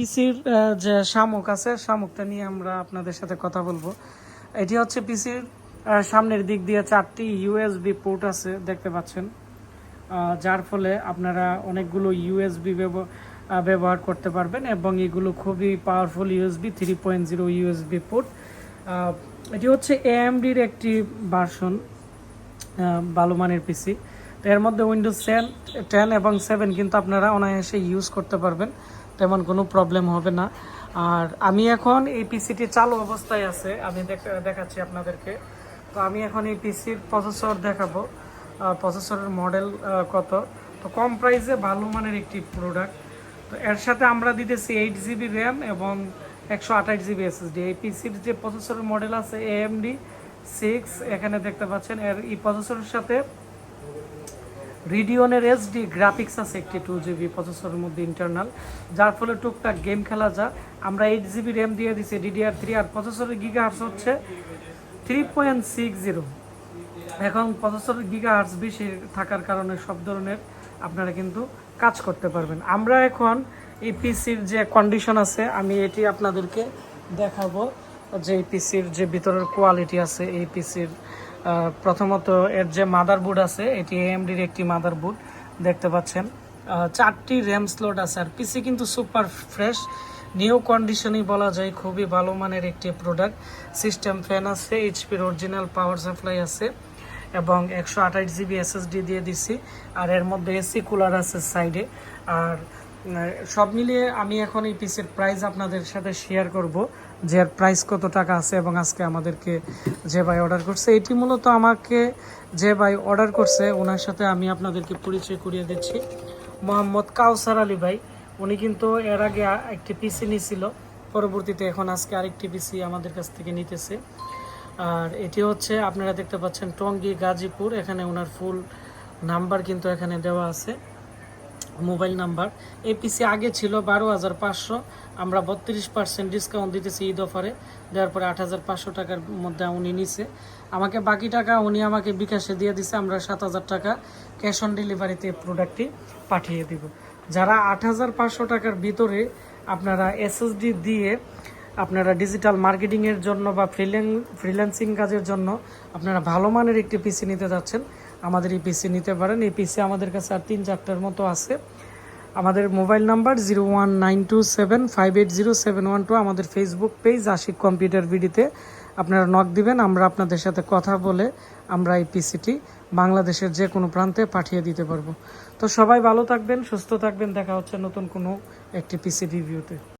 পিসির যে শামুক আছে, শামুকটা নিয়ে আমরা আপনাদের সাথে কথা বলব। এটি হচ্ছে পিসির সামনের দিক দিয়ে চারটি ইউএসবি পোর্ট আছে, দেখতে পাচ্ছেন। যার ফলে আপনারা অনেকগুলো ইউএসবি ব্যবহার করতে পারবেন এবং এগুলো খুবই powerful USB three point zero USB port এটি হচ্ছে এএমডির একটি ভার্সন ভালো মানের পিসি তো এর মধ্যে উইন্ডোজ টেন টেন এবং সেভেন কিন্তু আপনারা অনায়াসে ইউজ করতে পারবেন, তেমন কোনো প্রবলেম হবে না। আর আমি এখন এই পিসিটি চালু অবস্থায় আছে, আমি দেখ- দেখাচ্ছি আপনাদেরকে। তো আমি এখন এই পিসির প্রসেসর দেখাবো প্রসেসরের মডেল কত। তো কম প্রাইসে ভালো মানের একটি প্রোডাক্ট তো এর সাথে আমরা দিতেছি এইট জিবি র্যাম এবং একশো আঠাশ জিবি এসএসডি এই পিসির যে প্রসেসরের মডেল আছে এএমডি সিক্স এখানে দেখতে পাচ্ছেন, এর এই প্রসেসরের সাথে রিডিওনের এসডি গ্রাফিক্স আছে একটি টু জিবি প্রসেসরের মধ্যে ইন্টারনাল যার ফলে টুকটাক গেম খেলা যায়। আমরা এইট জিবি র্যাম দিয়ে দিছি ডিডিআর থ্রি আর প্রসেসরের গিগাহার্স হচ্ছে থ্রি পয়েন্ট সিক্স জিরো এখন প্রসেসরের গিগাহার্স বেশি থাকার কারণে সব ধরনের আপনারা কিন্তু কাজ করতে পারবেন। আমরা এখন এই পিসির যে কন্ডিশন আছে, আমি এটি আপনাদেরকে দেখাবো। যে পিসির যে ভিতরের কোয়ালিটি আছে, এই পিসির প্রথমত এর যে মাদারবোর্ড আছে, এটি এএমডির একটি মাদারবোর্ড দেখতে পাচ্ছেন। চারটি র্যাম স্লট আছে, আর পিসি কিন্তু সুপার ফ্রেশ নিউ কন্ডিশনই বলা যায়, খুবই ভালো মানের একটি প্রোডাক্ট সিস্টেম ফ্যান আছে এইচপির অরিজিনাল পাওয়ার সাপ্লাই আছে, এবং একশো আঠাশ জিবি এসএসডি দিয়ে দিছি, আর এর মধ্যে এসি কুলার আছে সাইডে আর সব মিলিয়ে আমি এখন এই পিসের প্রাইস আপনাদের সাথে শেয়ার করব, যে এর প্রাইস কত টাকা আছে এবং আজকে আমাদেরকে যে ভাই অর্ডার করছে, এটি মূলত আমাকে যে ভাই অর্ডার করছে, ওনার সাথে আমি আপনাদেরকে পরিচয় করিয়ে দিচ্ছি। মোহাম্মদ কাউসার আলী ভাই, উনি কিন্তু এর আগে একটি পিসি নিয়েছিল পরবর্তীতে এখন আজকে আরেকটি পিসি আমাদের কাছ থেকে নিতেছে। আর এটি হচ্ছে, আপনারা দেখতে পাচ্ছেন টঙ্গী গাজীপুর, এখানে ওনার ফুল নাম্বার কিন্তু এখানে দেওয়া আছে। Mobile number. এই পিসি আগে ছিল বারো হাজার পাঁচশো, আমরা বত্রিশ পার্সেন্ট ডিসকাউন্ট দিতেছি ঈদ অফারে। দেওয়ার পরে আট হাজার পাঁচশো টাকার মধ্যে উনি নিছে। আমাকে বাকি টাকা উনি আমাকে বিকাশে দিয়ে দিছে, আমরা সাত হাজার টাকা ক্যাশ অন ডেলিভারিতে প্রোডাক্টটি পাঠিয়ে দিব। যারা আট হাজার পাঁচশো টাকার ভিতরে আপনারা এসএসডি দিয়ে আপনারা ডিজিটাল মার্কেটিংয়ের জন্য বা ফ্রিল্যাং ফ্রিল্যান্সিং কাজের জন্য আপনারা ভালো মানের একটি পিসি নিতে যাচ্ছেন আমাদের এই পিসি নিতে পারেন। এই পিসি আমাদের কাছে আর তিন চারটার মতো আছে। আমাদের mobile number zero one nine two seven five eight zero seven one two, আমাদের ফেসবুক পেজ আশিক কম্পিউটার ভিডিতে আপনারা নক দিবেন। আমরা আপনাদের সাথে কথা বলে আমরা এই পিসিটি বাংলাদেশের যে কোনো প্রান্তে পাঠিয়ে দিতে পারব। তো সবাই ভালো থাকবেন, সুস্থ থাকবেন। দেখা হচ্ছে নতুন কোনো একটি পিসি রিভিউতে